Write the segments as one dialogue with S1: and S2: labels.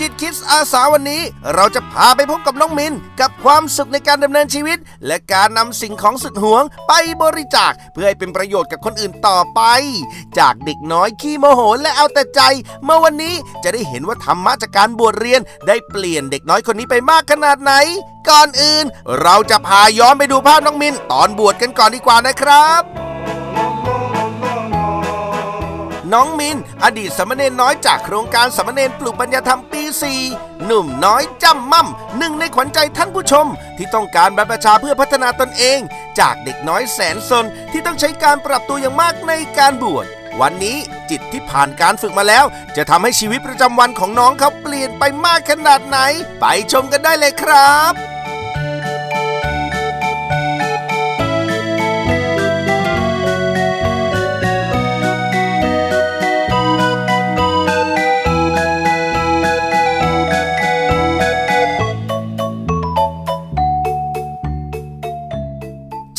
S1: จิตคิดอาสาวันนี้ เราจะพาไปพบกับน้องมิน กับความสุขในการดำเนินชีวิต และการนำสิ่งของสุดหวง ไปบริจาคเพื่อให้เป็นประโยชน์กับคนอื่นต่อไป จากเด็กน้อยขี้โมโหและเอาแต่ใจ เมื่อวันนี้จะได้เห็นว่าธรรมะจากการบวชเรียน ได้เปลี่ยนเด็กน้อยคนนี้ไปมากขนาดไหน ก่อนอื่น เราจะพาย้อนไปดูภาพน้องมิน ตอนบวชกันก่อนดีกว่านะครับ น้องมิน อดีตสมเณรน้อยจากโครงการสามเณรปลูกปัญญาธรรมปี 4 หนุ่มน้อยจำม่ำหนึ่งในขวัญใจท่านผู้ชม ที่ต้องการบรรพชาเพื่อพัฒนาตนเอง จากเด็กน้อยแสนสนที่ต้องใช้การปรับตัวอย่างมากในการบวชวันนี้จิตที่ผ่านการฝึกมาแล้ว จะทำให้ชีวิตประจำวันของน้องเขาเปลี่ยนไปมากขนาดไหน ไปชมกันได้เลยครับ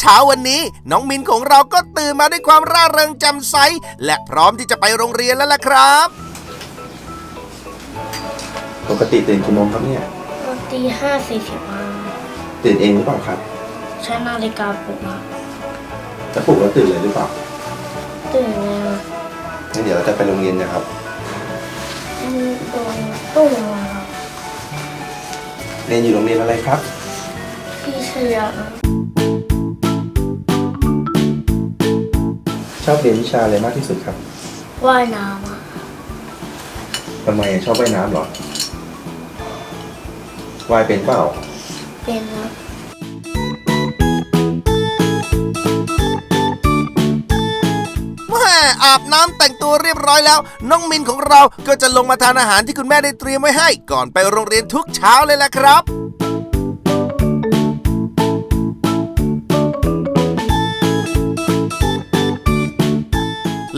S1: เช้าวันนี้ น้องมินของเราก็ตื่นมาด้วยความร่าเริงแจ่มใส และพร้อมที่จะไปโรงเรียนแล้วล่ะครับ
S2: ปกติตื่นกี่โมงครับเนี่ย
S3: ตอนตีห้าสี่สิบห้า
S2: ตื่นเองหรือเปล่าครับ
S3: ใช้นาฬิกาปลุกครับ
S2: จะปลุกแล้วตื่นเลยหรือเปล่า
S3: ตื่นแล้ว
S2: งั้นเดี๋ยวเราจะไปโรงเรียนนะครับ
S3: อืมตรงตู้มาครับ
S2: เรียนอยู่โรงเรียนอะไรครับ
S3: พี่เชียร์ครับ
S2: ชอบเรียนวิชาอะไรมากที่สุดครับ
S3: ว่ายน้ำอะ
S2: ทำไมชอบว่ายน้ำเหรอว่ายเป็นเปล่า
S3: เป็นครับ
S1: แม่อาบน้ำแต่งตัวเรียบร้อยแล้ว น้องมินของเราก็จะลงมาทานอาหารที่คุณแม่ได้เตรียมไว้ให้ ก่อนไปโรงเรียนทุกเช้าเลยล่ะครับ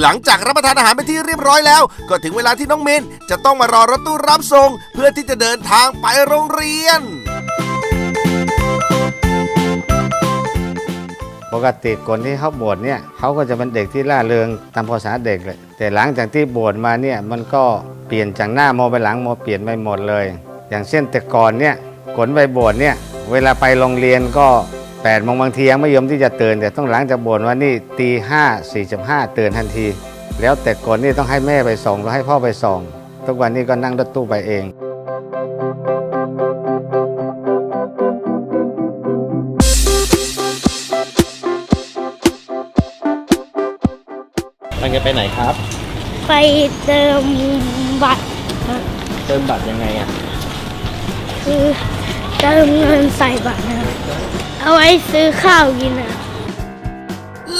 S1: หลังจากรับประทานอาหารเป็นที่เรียบร้อยแล้ว ก็ถึงเวลาที่น้องมินจะต้องมารอรถตู้รับส่ง เพื่อที่จะเดินทางไปโรงเรียน
S4: ปกติคนที่เขาบวชเนี่ยเขาก็จะเป็นเด็กที่ล่าเริงตามภาษาเด็กเลย แต่หลังจากที่บวชมาเนี่ยมันก็เปลี่ยนจากหน้าโมไปหลังโมเปลี่ยนไปหมดเลย อย่างเช่นแต่ก่อนเนี่ยขนไปบวชเนี่ยเวลาไปโรงเรียนก็ 8ปดโมงบางทียังไม่ยอมที่จะตื่นแต่ต้องหลังจากบวชว่านี่ตีห้าสี่สิบห้าตื่นทันที แล้วแต่ก่อนนี่ต้องให้แม่ไปส่งหรือให้พ่อไปส่งทุกวันนี้ก็นั่งรถตู้ไปเอง
S5: มันจะไปไหนครับ
S3: ไปเติมบัตรฮะ
S5: เติมบัตรยังไงอะ
S3: คือเติมเงินใส่บัตรนะ เอาไว้ซื้อข้าวกินนะ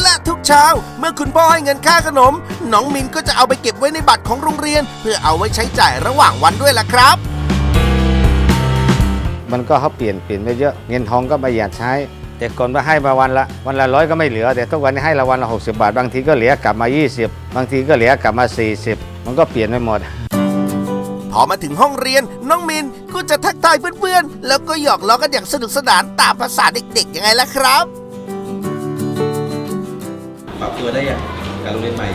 S1: และทุกเช้าเมื่อคุณพ่อให้เงินค่าขนม น้องมินก็จะเอาไปเก็บไว้ในบัตรของโรงเรียน เพื่อเอาไว้ใช้จ่ายระหว่างวันด้วยล่ะครับ
S4: มันก็เขาเปลี่ยนเปลี่ยนไปเยอะเงินทองก็ประหยัดใช้ แต่ก่อนว่าให้มาวันละวันละร้อยก็ไม่เหลือ แต่ทุกวันนี้ให้ละวันละ60 บาท บางทีก็เหลือกลับมา 20 บางทีก็เหลือกลับมา 40 มันก็เปลี่ยนไปหมด
S1: พอมาถึงห้องเรียนน้องมินก็จะทักทายเพื่อนๆ แล้วก็หยอกล้อกันอย่างสนุกสนานตามภาษาเด็กๆยังไงล่ะครับ
S2: ปรับตัวได้ยังกับโรงเรียนใหม่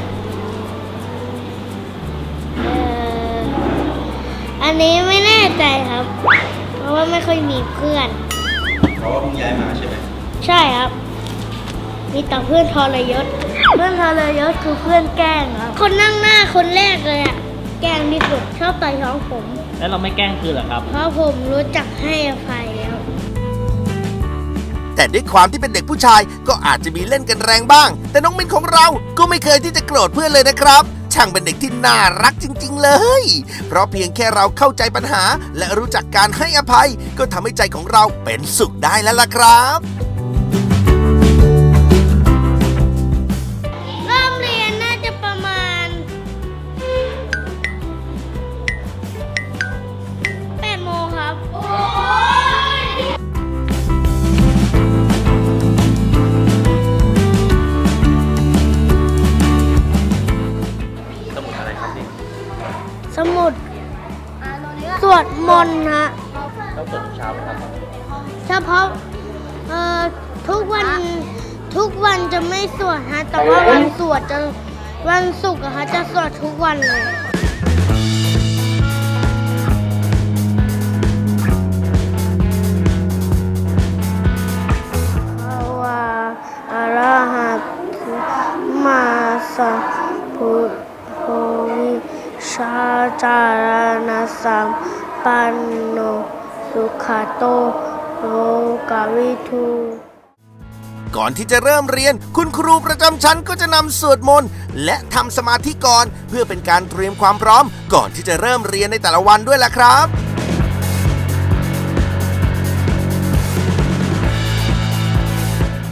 S3: เอ่ออันนี้ไม่แน่ใจครับ เพราะว่าไม่ค่อยมีเพื่อน
S2: เพราะว่าเพิ่งย้ายมาใช่ไหม
S3: ใช่ครับ มีแต่เพื่อนทรยศ เพื่อนทรยศคือเพื่อนแกล้งครับ คนนั่งหน้าคนแรกเลยอะ แกล้งที่สุดชอบต่อยท้องผม
S5: แล้วเราไม่แกล้งคืนเหรอครับ
S3: เพราะผมรู้จักให้อภัยแล้ว
S1: แต่ด้วยความที่เป็นเด็กผู้ชายก็อาจจะมีเล่นกันแรงบ้าง แต่น้องมินของเราก็ไม่เคยที่จะโกรธเพื่อนเลยนะครับ ช่างเป็นเด็กที่น่ารักจริง ๆ เลย เพราะเพียงแค่เราเข้าใจปัญหา และรู้จักการให้อภัย ก็ทำให้ใจของเราเป็นสุขได้แล้วล่ะครับ
S3: มนฮะ
S5: ต้องตกเช้าไหมครับ
S3: เฉพาะเอ่อทุกวันทุกวันจะไม่สวดฮะ แต่ว่าวันสวดจะวันศุกร์ฮะจะสวดทุกวันเลยอะระหะตุมาสัพุทโธวิชาจารณสัม ปันโนสุขโตโลกาวิทู
S1: ก่อนที่จะเริ่มเรียน คุณครูประจำชั้นก็จะนำสวดมนต์และทำสมาธิก่อนเพื่อเป็นการเตรียมความพร้อม ก่อนที่จะเริ่มเรียนในแต่ละวันด้วยล่ะครับ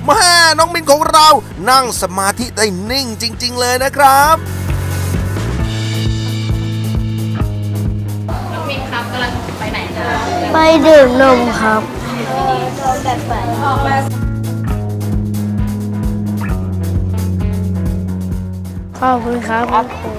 S1: ม่น้องมินของเรานั่งสมาธิได้นิ่งจริง ๆ เลยนะครับ
S6: ไป
S3: ดื่มนมครับขอบคุณครับคุณครู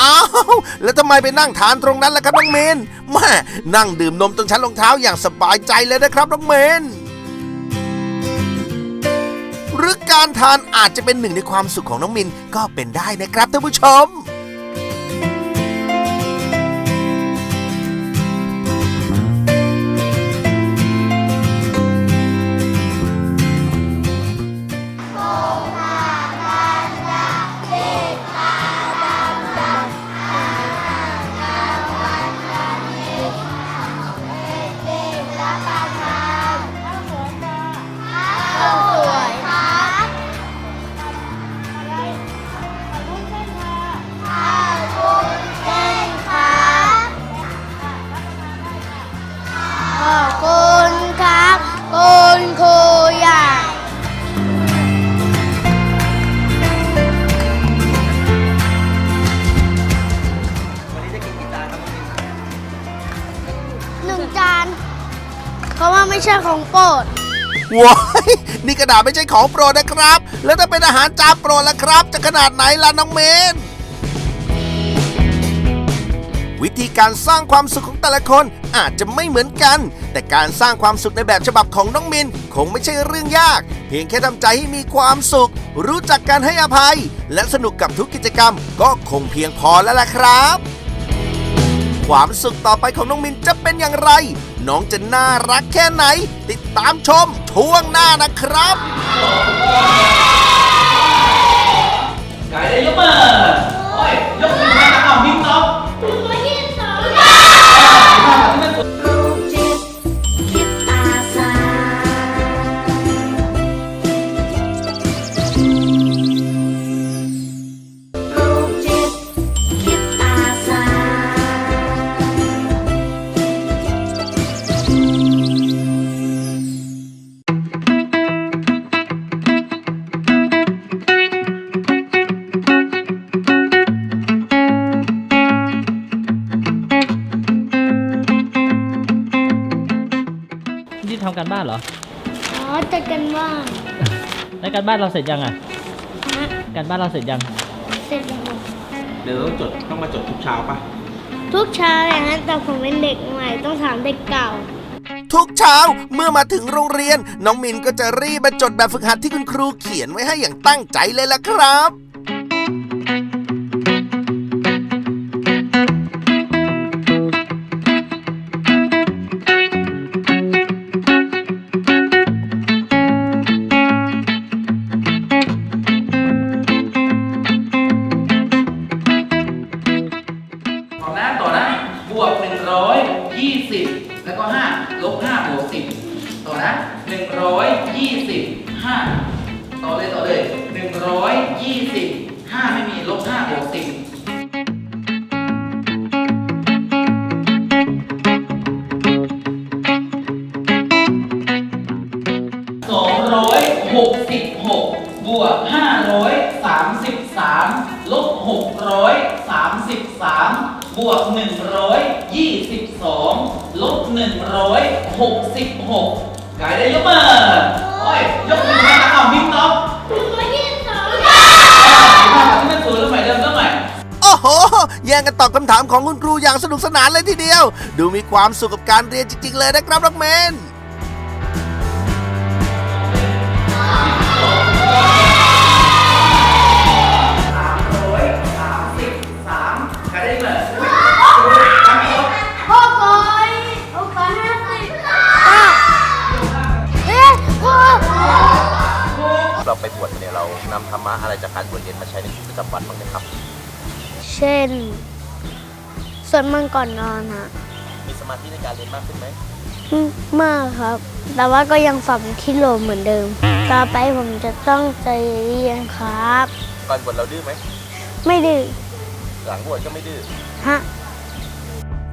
S1: อ้าว แล้วทำไมไปนั่งทานตรงนั้นล่ะครับน้องเมนแม่นั่งดื่มนมตรงชั้นรองเท้าอย่างสบายใจเลยนะครับน้องเมนห รือการทานอาจจะเป็นหนึ่งในความสุขของน้องมินก็เป็นได้นะครับท่านผู้ชม
S2: กระ
S3: ดา
S1: ษไม่ใช่ของโปรดนะครับ แล้วถ้าเป็นอาหารจานโปรดล่ะครับ จะขนาดไหนล่ะน้องเมน วิธีการสร้างความสุขของแต่ละคนอาจจะไม่เหมือนกัน แต่การสร้างความสุขในแบบฉบับของน้องมินคงไม่ใช่เรื่องยาก เพียงแค่ทำใจให้มีความสุข รู้จักการให้อภัย และสนุกกับทุกกิจกรรมก็คงเพียงพอแล้วล่ะครับ ความสุขต่อไปของน้องมินจะเป็นอย่างไร น้องจะน่ารักแค่ไหน ติดตามชมช่วงหน้านะครับ
S5: ไก่ได้ยกมือโอ้ยยกมือมาเอาวิ่งน็อกนี่ การบ้านเราเสร็จยังอะ
S3: ฮะ
S5: การบ้านเราเสร็จยัง
S3: เสร็จแล้ว
S2: เดี๋ยวต้องจดต้องมาจดทุกเช้าปะ
S3: ทุกเช้าอย่างนั้นแต่ผมเป็นเด็กใหม่ต้องถามเด็กเก่า
S1: ทุกเช้าเมื่อมาถึงโรงเรียน น้องมินก็จะรีบมาจดแบบฝึกหัดที่คุณครูเขียนไว้ให้อย่างตั้งใจเลยล่ะครับ
S7: บวกหนึ่งร้อยยี่สิบสองลบหนึ่งร้อยหกสิบหกกายได้ยกมือโอ้ย ยกมือมาเอามิกน็อกที่มันศูนย์แล้วใหม่เดิมแล้วใหม่
S1: โอ้โห แย่งกันตอบคำถามของคุณครูอย่างสนุกสนานเลยทีเดียว ดูมีความสุขกับการเรียนจริงๆเลยนะครับน้องเมน
S2: นำธรรมะอะไรจากการบวชเรียนมาใช้ในชีวิตประจำวันบ้างไหมครับ
S3: เช่นสวดมนต์ก่อนนอนฮะ
S2: มีสมาธิในการเรียนมากขึ้นไหม
S3: อืมมากครับ แต่ว่าก็ยังฝังที่โลเหมือนเดิม ต่อไปผมจะต้องใจเรียนครับ
S2: ก่อนบวชเราดื้อไหม
S3: ไม่ดื้อ
S2: หลังบวชก็ไม่ดื้อ
S3: ฮะ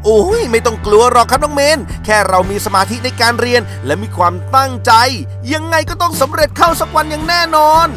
S1: โอ้ยไม่ต้องกลัวหรอกครับน้องเมน แค่เรามีสมาธิในการเรียนและมีความตั้งใจ ยังไงก็ต้องสำเร็จเข้าสักวันอย่างแน่นอน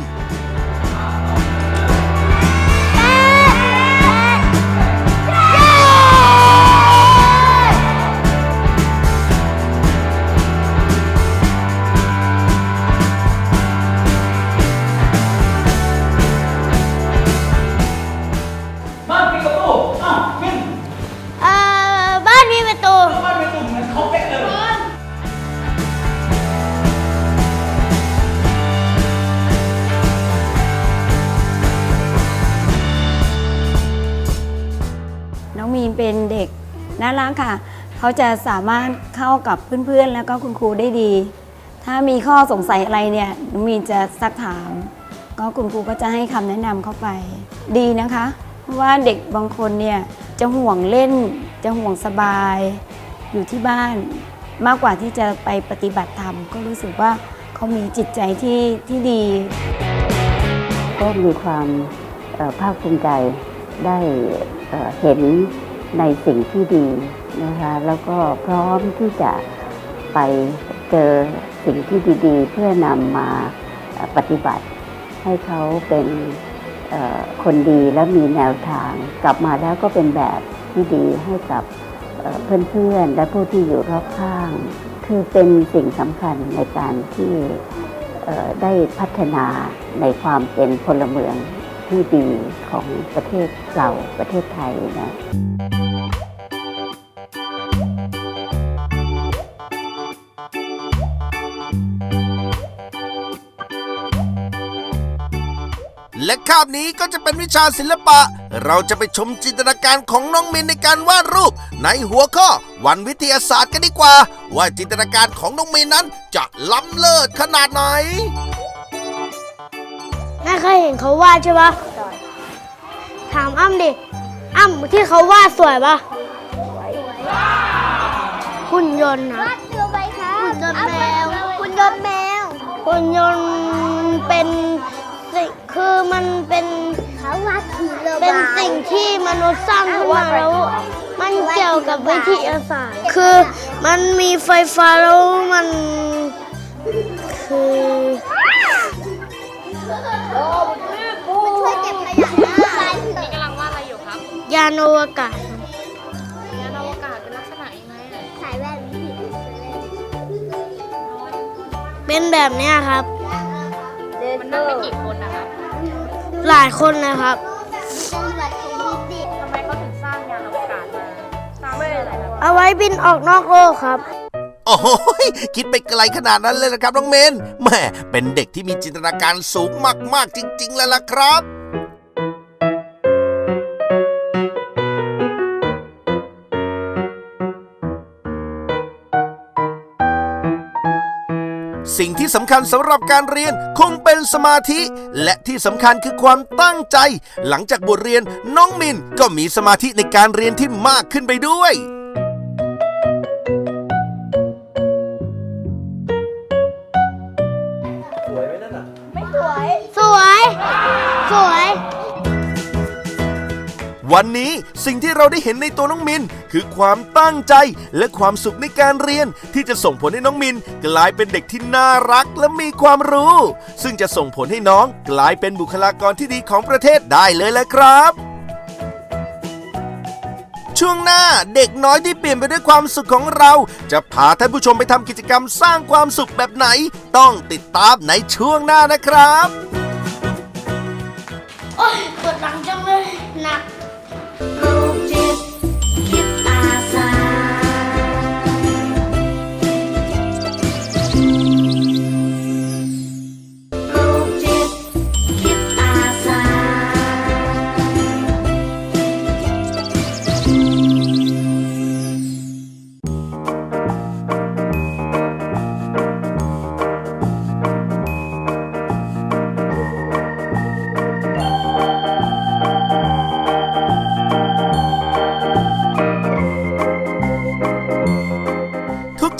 S7: น่า
S3: รั
S8: กค่ะ เขาจะสามารถเข้ากับเพื่อนๆ แล้วก็คุณครูได้ดี ถ้ามีข้อสงสัยอะไรเนี่ยน้องมีจะซักถาม ก็คุณครูก็จะให้คำแนะนำเข้าไป ดีนะคะเพราะว่าเด็กบางคนเนี่ยจะห่วงเล่น จะห่วงสบาย อยู่ที่บ้านมากกว่าที่จะไปปฏิบัติธรรม ก็รู้สึกว่าเขามีจิตใจที่ที่ดี
S9: ก็มีความภาคภูมิใจได้เห็น ในสิ่งที่ดีนะคะแล้วก็พร้อมที่จะไปเจอสิ่งที่ดีๆ เพื่อนำมาปฏิบัติ ให้เขาเป็นคนดีและมีแนวทาง กลับมาแล้วก็เป็นแบบที่ดีให้กับเพื่อนๆ และผู้ที่อยู่รอบข้าง คือเป็นสิ่งสำคัญในการที่ได้พัฒนาในความเป็นพลเมืองที่ดีของประเทศเราประเทศไทยนะ
S1: และคาบนี้ก็จะเป็นวิชาศิลปะ เราจะไปชมจินตนาการของน้องมินในการวาดรูป ในหัวข้อวันวิทยาศาสตร์กันดีกว่า ว่าจินตนาการของน้องมินนั้นจะล้ำเลิศขนาดไหน
S3: แม่เคยเห็นเขาวาดใช่ปะถามอ้ำดิ อ้ำที่เขาวาดสวยปะหุ่นยนต์นะหุ่นยนต์แมวหุ่นยนต์แมวหุ่นยนต์เป็นสิ่ง คือมันเป็นเป็นสิ่งที่มนุษย์สร้างขึ้นมาแล้ว มันเกี่ยวกับวิทยาศาสตร์ คือมันมีไฟฟ้าแล้วมันคือ
S6: ช่วยเก็บขยะนะนี่กำลังวาดอะไรอยู่ครับ
S3: ยานอวกาศ
S6: ยานอวกาศเป็นลักษณะยังไงอะสายแว่น
S3: เป็นแบบเนี้ยครับ
S6: มันนั่งเป็นกี่คนนะครับ
S3: หลายคนนะครับ
S6: ทำไมเขาถึงสร้างยานอวกาศมาสร้างเพื่ออะไรครับ
S3: เอาไว้บินออกนอกโลกครับ
S1: โอ้โหยคิดไปไกลขนาดนั้นเลยนะครับน้องเมนแหม่เป็นเด็กที่มีจินตนาการสูงมากๆจริง ๆ แล้วล่ะครับ สิ่งที่สำคัญสำหรับการเรียนคงเป็นสมาธิ และที่สำคัญคือความตั้งใจ หลังจากบทเรียนน้องมินก็มีสมาธิในการเรียนที่มากขึ้นไปด้วย
S3: สวย สวย
S1: วันนี้สิ่งที่เราได้เห็นในตัวน้องมิน คือความตั้งใจและความสุขในการเรียน ที่จะส่งผลให้น้องมิน กลายเป็นเด็กที่น่ารักและมีความรู้ ซึ่งจะส่งผลให้น้องกลายเป็นบุคลากรที่ดีของประเทศได้เลยแหละครับช่วงหน้าเด็กน้อยที่เปลี่ยนไปด้วยความสุขของเรา จะพาท่านผู้ชมไปทำกิจกรรมสร้างความสุขแบบไหน ต้องติดตามในช่วงหน้านะครับ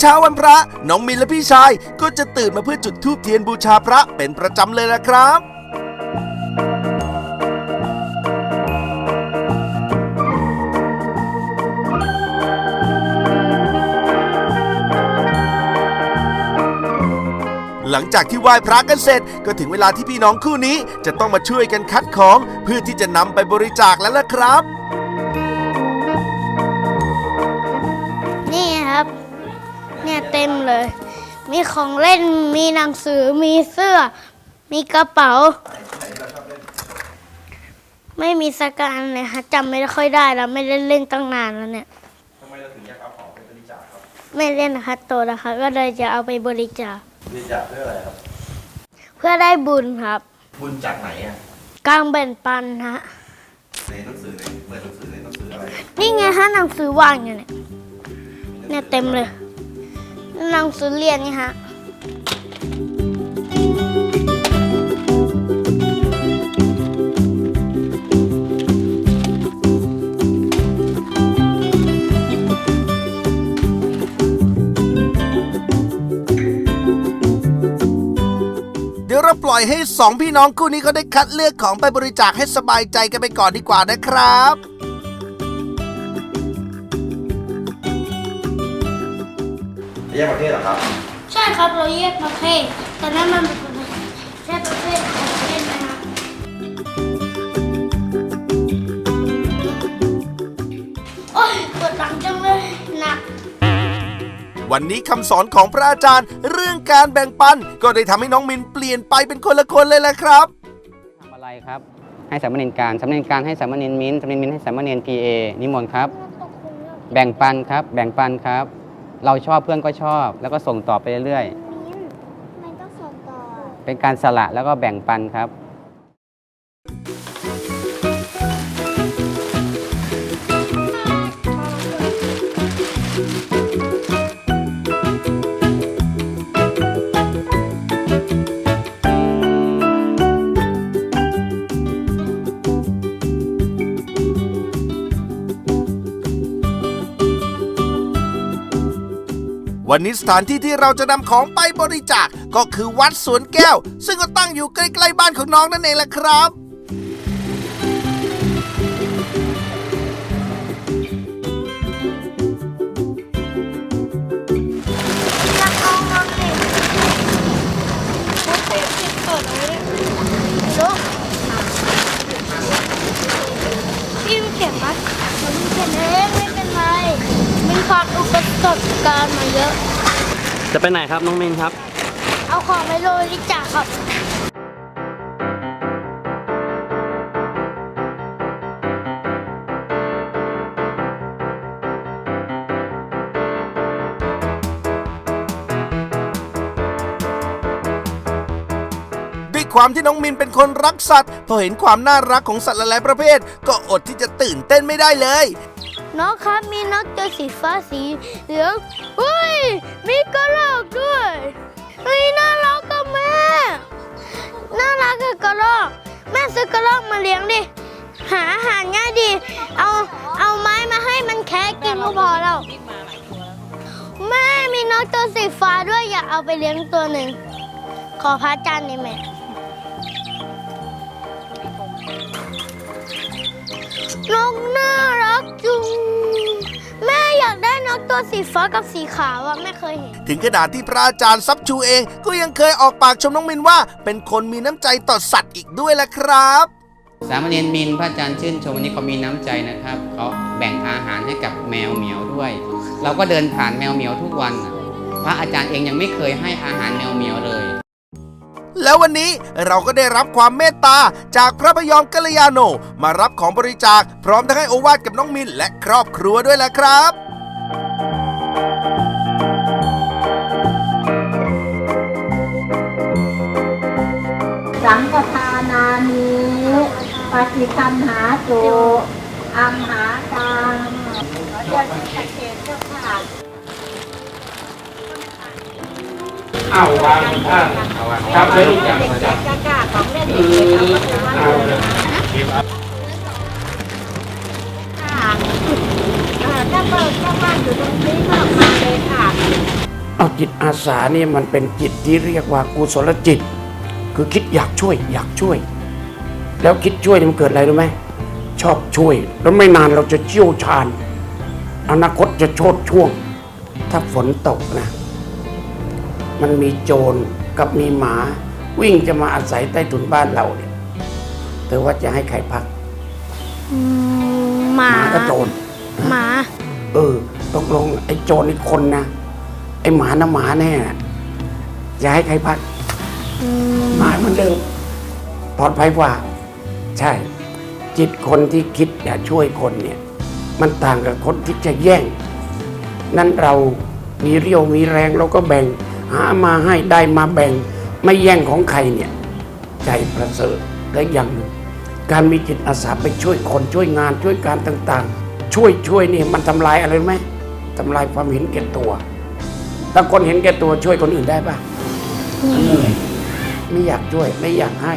S3: เช้า
S1: วันพระ น้องมินและพี่ชายก็จะตื่นมาเพื่อจุดธูปเทียนบูชาพระเป็นประจำเลยละครับหลังจากที่ไหว้พระกันเสร็จก็ถึงเวลาที่พี่น้องคู่นี้จะต้องมาช่วยกันคัดของเพื่อที่จะนำไปบริจาคแล้วล่ะครับ
S3: เนี่ยเต็มเลย มีของเล่น มีหนังสือ มีเสื้อ มีกระเป๋า ไม่มีสกการเลยฮะจำไม่ค่อยได้แล้วไม่ได้เล่นตั้งนานแล้วเนี่ยทำไมเราถึงอยากเอาของไปบริจาคครับ ไม่เล่นนะคะโตนะคะ ก็เลยจะเอาไปบริจาค
S2: บริจาคเพื่ออะไรครับ
S3: เพื่อได้บุญครับ
S2: บุญจากไหนอะ
S3: กลางแบ่งปันฮะ
S2: ในหนังสือในเปิดหนังสือในหนังสืออะไร
S3: นี่ไงฮะหนังสือวางอยู่เนี่ยเนี่ยเต็มเลย หนังสือเรียนนี่ฮะ
S1: เดี๋ยวเราปล่อยให้สองพี่น้องคู่นี้เขาได้คัดเลือกของไปบริจาคให้สบายใจกันไปก่อนดีกว่านะครับ
S2: แยกประเทศเหรอครับ
S3: ใช่ครับเราแยกประเภทแต่นั้นมันเป็นประเภทใช่ประเภทของประเภทนะครับโอ้ยปวดหลังจังเลยหนัก
S1: วันนี้คำสอนของพระอาจารย์ เรื่องการแบ่งปันก็ได้ทำให้น้องมินเปลี่ยนไปเป็นคนละคนเลยแหละครับ
S10: ทำอะไรครับ ให้สามเณรการสามเณรการให้สามเณรมิ้นสามเณรมิ้นให้สามเณรพีเอนิมนต์ครับ แบ่งปันครับ แบ่งปันครับ เราชอบเพื่อนก็ชอบ แล้วก็ส่งต่อไปเรื่อย
S3: มันต้องส่งต่อ
S10: ๆ เป็นการสละแล้วก็แบ่งปันครับ
S1: วันนี้สถานที่ที่เราจะนำของไปบริจาคก็คือวัดสวนแก้ว ซึ่งก็ตั้งอยู่ใกล้ๆบ้านของน้องนั่นเองแหละครับ
S3: ไปไห
S5: นครับน้องมินครับ
S3: เอาของไปบริจาคครับ
S1: ด้วยความที่น้องมินเป็นคนรักสัตว์ พอเห็นความน่ารักของสัตว์หลายๆประเภท ก็อดที่จะตื่นเต้นไม่ได้เลย
S3: น้องครับมีนกตัวสีฟ้าสีเหลืองเฮ้ย เอาไปเลี้ยงตัวหนึ่ง ขอพระอาจารย์นี่แม่นกน่ารักจุง แม่อยากได้นกตัวสีฟ้ากับสีขาวอะแม่เคยเห็น
S1: ถึงขนาดที่พระอาจารย์ซับชูเองก็ยังเคยออกปากชมน้องมินว่า เป็นคนมีน้ำใจต่อสัตว์อีกด้วยแหละครับ
S10: สามเณรมินพระอาจารย์ชื่นชมวันนี้เขามีน้ำใจนะครับเขาแบ่งอาหารให้กับแมวเหมียวด้วย เราก็เดินผ่านแมวเหมียวทุกวันน่ะ พระอาจารย์เองยังไม่เคยให้อาหารแมวเหมียวเลย
S1: แล้ววันนี้เราก็ได้รับความเมตตาจากพระพยอมกัลยาโน มารับของบริจาค พร้อมทั้งให้โอวาทกับน้องมินและครอบครัวด้วยแหละครับ
S9: สังฆทานานิปฏิคันหาโจอัมหาตัง
S5: อ้าววางท่าครับเลยลูกอย่างมาจับ
S9: กล้ากล้าขอเอาถ้าเปิดถ้าว่างอยู่ตรงนี้ก็มาเลยค่ะ
S11: ษาเนี่ยมันเป็นจิตที่เรียกว่ากุศลจิต คือคิดอยากช่วยอยากช่วย แล้วคิดช่วยเนี่ยมันเกิดอะไรรู้ไหมชอบช่วย แล้วไม่นานเราจะเชี่ยวชาญ อนาคตจะโชดช่วง ถ้าฝนตกนะ มันมีโจรกับมีหมา วิ่งจะมาอาศัยใต้ถุนบ้านเราเนี่ยเธอว่าจะให้ใครพัก
S3: อืมห
S11: ห
S3: มา
S11: มาก็โจร
S3: หมา
S11: เออตกลงไอ้โจรนี่คนนะ ไอ้หมานะหมาแน่จะให้ใครพัก
S3: อืม
S11: หมาเหมันเดิมปลอดภัยกว่า ใช่ จิตคนที่คิดอยากช่วยคนเนี่ย มันต่างกับคนที่จะแย่ง นั้นเรามีเรี่ยวมีแรงเราก็แบ่ง หามาให้ได้มาแบ่ง ไม่แย่งของใครเนี่ย ใจประเสริฐและอย่างหนึ่งการมีจิตอาสาไปช่วยคนช่วยงานช่วยการต่างๆ ช่วยช่วยนี่มันทำลายอะไรรู้ไหมทำลายความเห็นแก่ตัว ถ้าคนเห็นแก่ตัวช่วยคนอื่นได้ปะเหนื่อยไม่อยากช่วยไม่อยากให้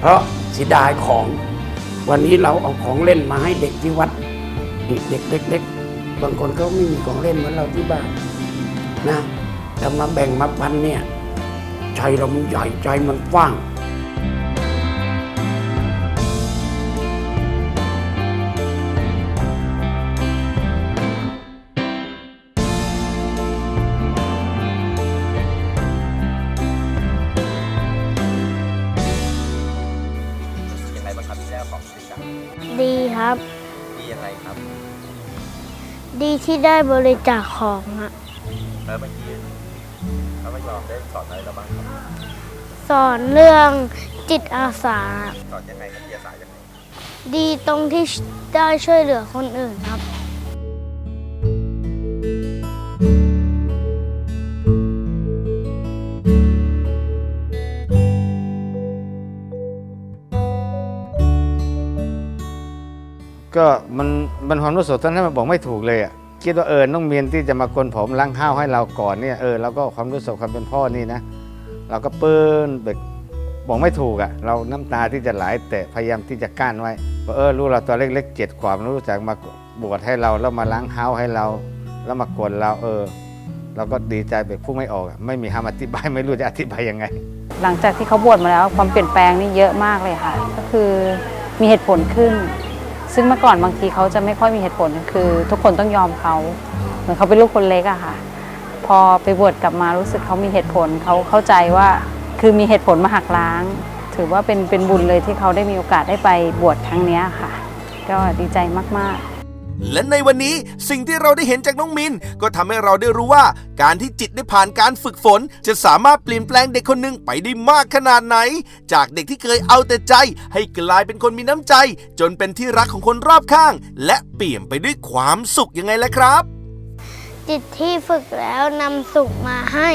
S11: เพราะเสียดายของ วันนี้เราเอาของเล่นมาให้เด็กที่วัดนี่เด็กเล็กๆบางคนเขาไม่มีของเล่นเหมือนเราที่บ้านนะ แต่มาแบ่งมาปันเนี่ยใจเรามันใหญ่ใจมันกว้าง
S2: ยังไงบ้างครับที่ได้ของบริจาค
S3: ดีครับ
S2: ดียังไงครับ
S3: ดีที่ได้บริจาคของอะ
S2: แล้วเมื่อกี้ พระพยอมได้สอนอะไรเราบ้างครับ
S3: สอนเรื่องจิตอาสา
S2: สอนยังไงครับเรียนสายยังไง
S3: ดีตรงที่ได้ช่วยเหลือคนอื่นครับ
S4: ก็มันมันความรู้สึกตอนนั้นมันบอกไม่ถูกเลยอะ คิดว่าเออน้องเมียนที่จะมากวนผมล้างข้าวให้เราก่อนเนี่ยเออเราก็ความรู้สึกความเป็นพ่อนี่นะเราก็เปิ้นแบบบอกไม่ถูกอะ เราน้ำตาที่จะไหลแต่พยายามที่จะกั้นไว้ว่าเออรู้เราตัวเล็กๆเจ็ดขวบรู้จักมาบวชให้เราแล้วมาล้างเท้าให้เรา แล้วมากวนเราเออเราก็ดีใจแบบพูดไม่ออกอะไม่มีคำอธิบายไม่รู้จะอธิบายยังไง
S12: หลังจากที่เขาบวชมาแล้วความเปลี่ยนแปลงนี่เยอะมากเลยค่ะ ก็คือมีเหตุผลขึ้น ซึ่งเมื่อก่อนบางทีเขาจะไม่ค่อยมีเหตุผลคือ ทุกคนต้องยอมเขาเหมือนเขาเป็นลูกคนเล็กอะค่ะ พอไปบวชกลับมารู้สึกเขามีเหตุผลเขาเข้าใจว่าคือมีเหตุผลมาหักล้าง ถือว่าเป็นเป็นบุญเลยที่เขาได้มีโอกาสได้ไปบวชครั้งนี้ค่ะ ก็ดีใจมากๆ
S1: และในวันนี้สิ่งที่เราได้เห็นจากน้องมิน ก็ทำให้เราได้รู้ว่า การที่จิตได้ผ่านการฝึกฝน จะสามารถเปลี่ยนแปลงเด็กคนหนึ่งไปได้มากขนาดไหน จากเด็กที่เคยเอาแต่ใจ ให้กลายเป็นคนมีน้ำใจ จนเป็นที่รักของคนรอบข้าง และเปลี่ยนไปด้วยความสุขยังไงล่ะครับ
S3: จิตที่ฝึกแล้วนำสุขมาให้